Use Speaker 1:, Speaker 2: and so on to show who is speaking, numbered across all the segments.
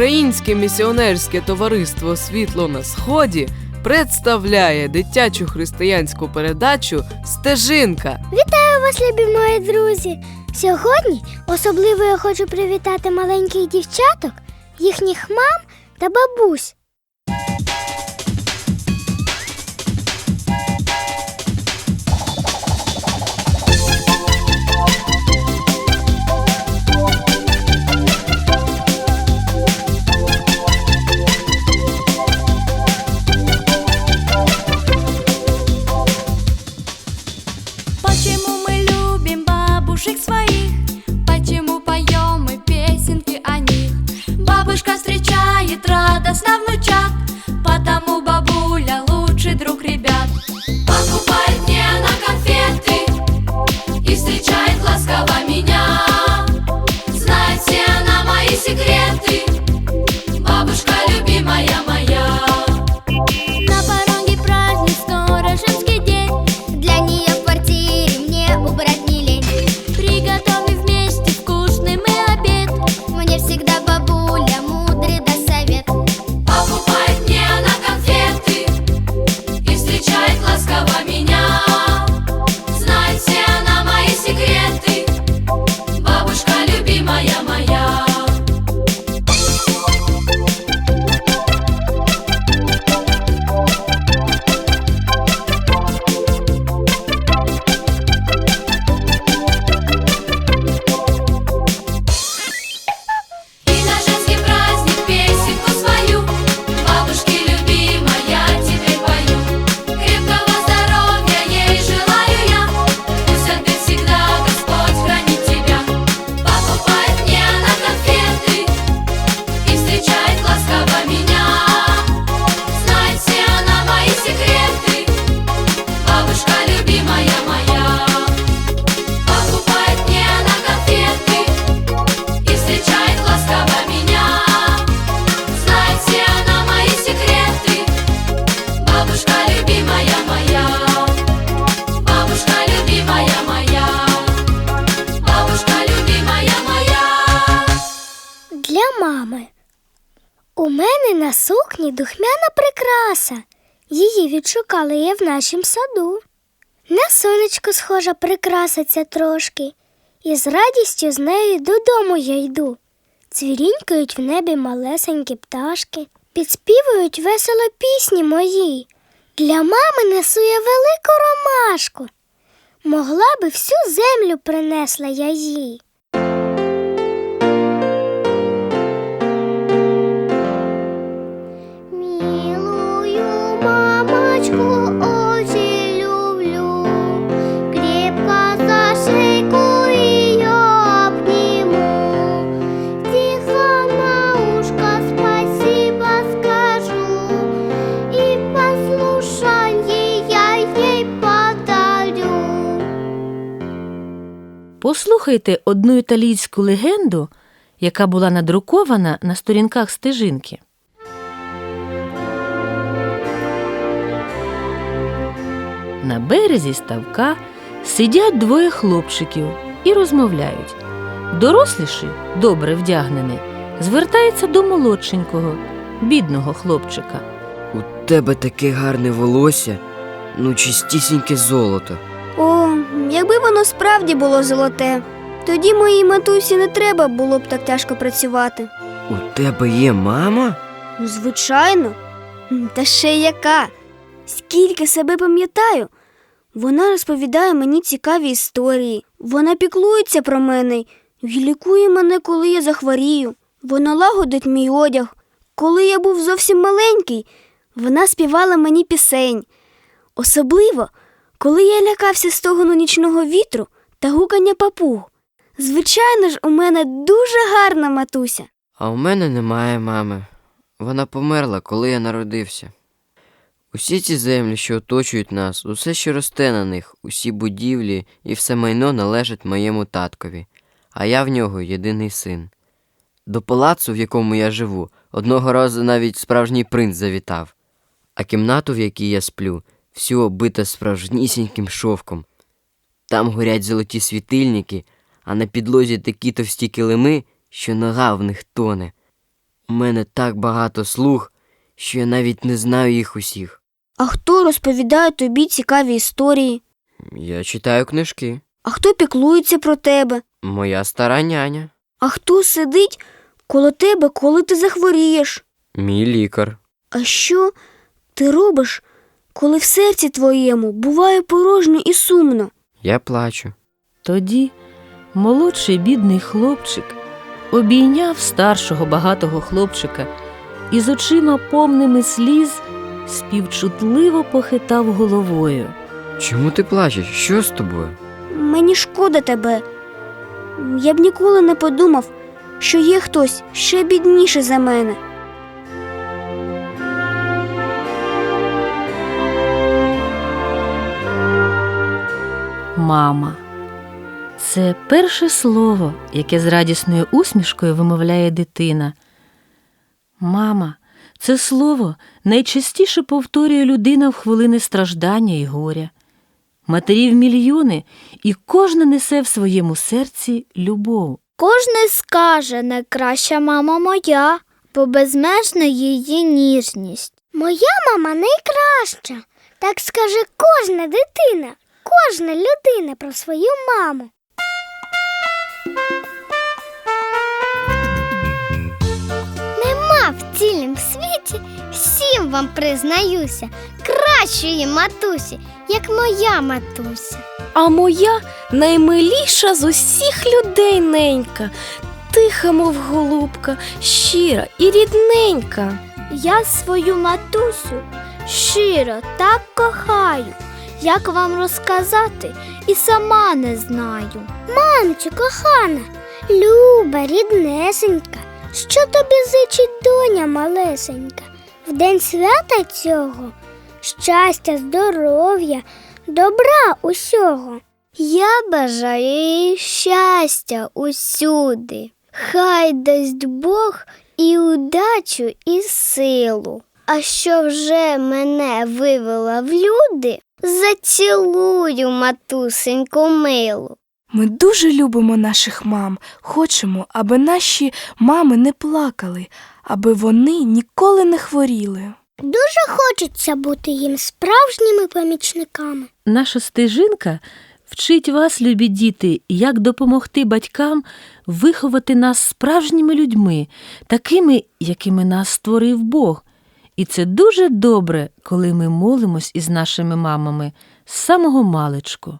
Speaker 1: Українське місіонерське товариство Світло на Сході представляє дитячу християнську передачу Стежинка.
Speaker 2: Вітаю вас, любі мої друзі! Сьогодні особливо я хочу привітати маленьких дівчаток, їхніх мам та бабусь.
Speaker 3: На
Speaker 2: сукні духмяна прикраса. Її відшукала я в нашім саду. На сонечко схожа прикраса ця трошки, і з радістю з нею додому я йду. Цвірінькають в небі малесенькі пташки, підспівують весело пісні мої. Для мами несу я велику ромашку. Могла би всю землю принесла я їй.
Speaker 4: Послухайте одну італійську легенду, яка була надрукована на сторінках стежинки. На березі ставка сидять двоє хлопчиків і розмовляють. Доросліший, добре вдягнений, звертається до молодшенького, бідного хлопчика.
Speaker 5: У тебе таке гарне волосся, ну чистісіньке золото.
Speaker 6: Якби воно справді було золоте, тоді моїй матусі не треба було б так тяжко працювати.
Speaker 5: У тебе є мама?
Speaker 6: Ну, звичайно, та ще яка. Скільки себе пам'ятаю, вона розповідає мені цікаві історії. Вона піклується про мене і лікує мене, коли я захворію. Вона лагодить мій одяг. Коли я був зовсім маленький, вона співала мені пісень. Особливо, коли я лякався стогону нічного вітру та гукання папуг. Звичайно ж, у мене дуже гарна матуся.
Speaker 5: А у мене немає мами. Вона померла, коли я народився. Усі ці землі, що оточують нас, усе, що росте на них, усі будівлі і все майно належать моєму таткові, а я в нього єдиний син. До палацу, в якому я живу, одного разу навіть справжній принц завітав, а кімнату, в якій я сплю, всю обита справжнісіньким шовком. Там горять золоті світильники, а на підлозі такі товсті килими, що нога в них тоне. У мене так багато слуг, що я навіть не знаю їх усіх.
Speaker 6: А хто розповідає тобі цікаві історії?
Speaker 5: Я читаю книжки.
Speaker 6: А хто піклується про тебе?
Speaker 5: Моя стара няня,
Speaker 6: А хто сидить коло тебе, коли ти захворієш?
Speaker 5: мій лікар.
Speaker 6: А що ти робиш, коли в серці твоєму буває порожньо і сумно?
Speaker 5: Я плачу.
Speaker 4: Тоді молодший бідний хлопчик обійняв старшого багатого хлопчика і з очима повними сліз співчутливо похитав головою.
Speaker 5: Чому ти плачеш? Що з тобою?
Speaker 6: Мені шкода тебе. Я б ніколи не подумав, що є хтось ще бідніший за мене.
Speaker 4: Мама. Це перше слово, яке з радісною усмішкою вимовляє дитина. Мама, це слово найчастіше повторює людина в хвилини страждання і горя. Матерів мільйони, і кожна несе в своєму серці любов.
Speaker 7: Кожний скаже найкраща мама моя, бо безмежна її ніжність. Моя мама найкраща. Так скаже кожна дитина, кожна людина про свою маму. Нема в цілім світі, всім вам признаюся, кращої матусі, як моя матуся.
Speaker 8: А моя наймиліша з усіх людей ненька, тиха, мов голубка, щира і рідненька.
Speaker 7: Я свою матусю щиро так кохаю, як вам розказати, і сама не знаю. Мамчу, кохана, люба, ріднесенька, що тобі зичить доня малесенька? В день свята цього щастя, здоров'я, добра усього. Я бажаю їй щастя усюди. Хай дасть Бог і удачу, і силу. А що вже мене вивела в люди, зацілую матусеньку милу.
Speaker 8: Ми дуже любимо наших мам, хочемо, аби наші мами не плакали, аби вони ніколи не хворіли.
Speaker 7: Дуже хочеться бути їм справжніми помічниками.
Speaker 4: Наша стежинка вчить вас, любі діти, як допомогти батькам виховати нас справжніми людьми, такими, якими нас створив Бог. І це дуже добре, коли ми молимось із нашими мамами з самого маличку.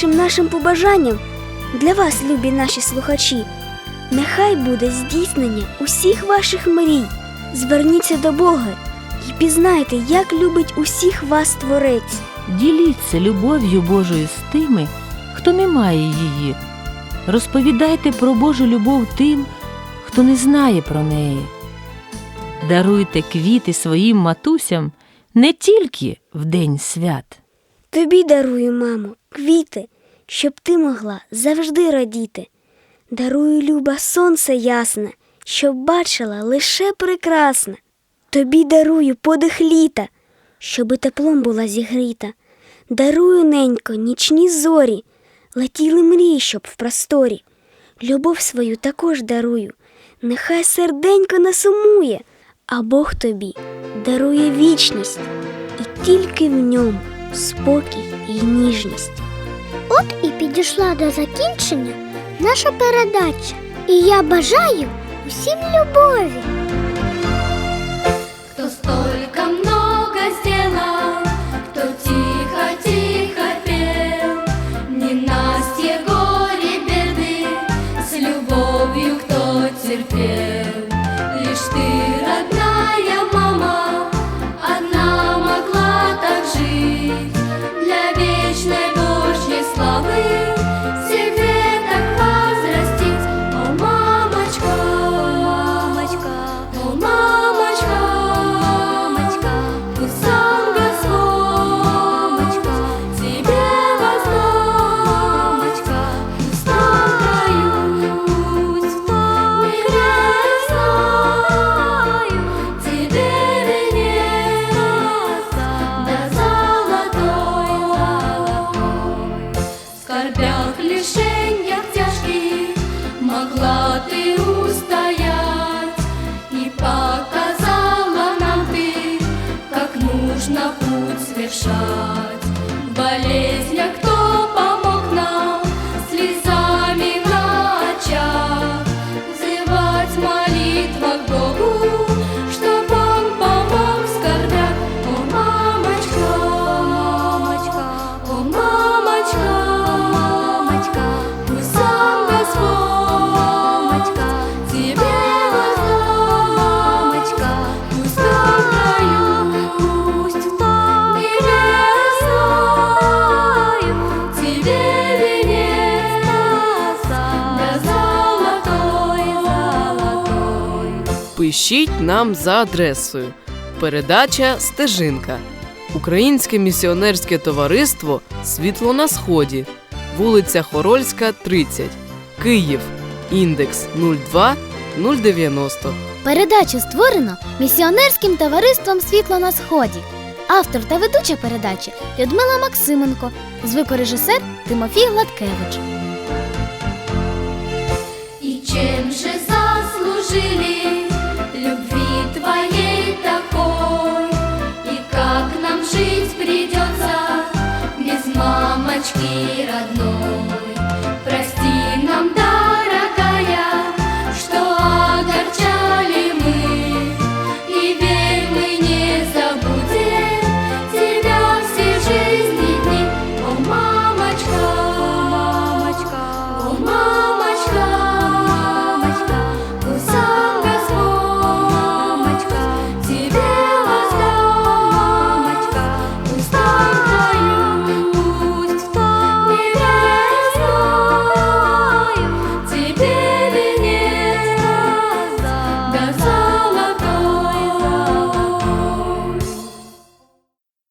Speaker 6: Нашим побажанням для вас, любі наші слухачі, нехай буде здійснення усіх ваших мрій. Зверніться до Бога і пізнайте, як любить усіх вас Творець.
Speaker 4: Діліться любов'ю Божою з тими, хто не має її. Розповідайте про Божу любов тим, хто не знає про неї. Даруйте квіти своїм матусям не тільки в день свят.
Speaker 6: Тобі дарую, мамо, квіти, щоб ти могла завжди радіти. Дарую, люба, сонце ясне, щоб бачила лише прекрасне. Тобі дарую подих літа, щоби теплом була зігріта. Дарую, ненько, нічні зорі, летіли мрії, щоб в просторі. Любов свою також дарую, нехай серденько не сумує, а Бог тобі дарує вічність, і тільки в ньому спокій і ніжність.
Speaker 9: От і підійшла до закінчення наша передача. І я бажаю усім любові.
Speaker 1: Пишіть нам за адресою. Передача Стежинка. Українське місіонерське товариство Світло на Сході. Вулиця Хорольська, 30. Київ. Індекс 02 090.
Speaker 9: Передачу створено місіонерським товариством Світло на Сході. Автор та ведуча передачі Людмила Максименко, звукорежисер Тимофій Гладкевич.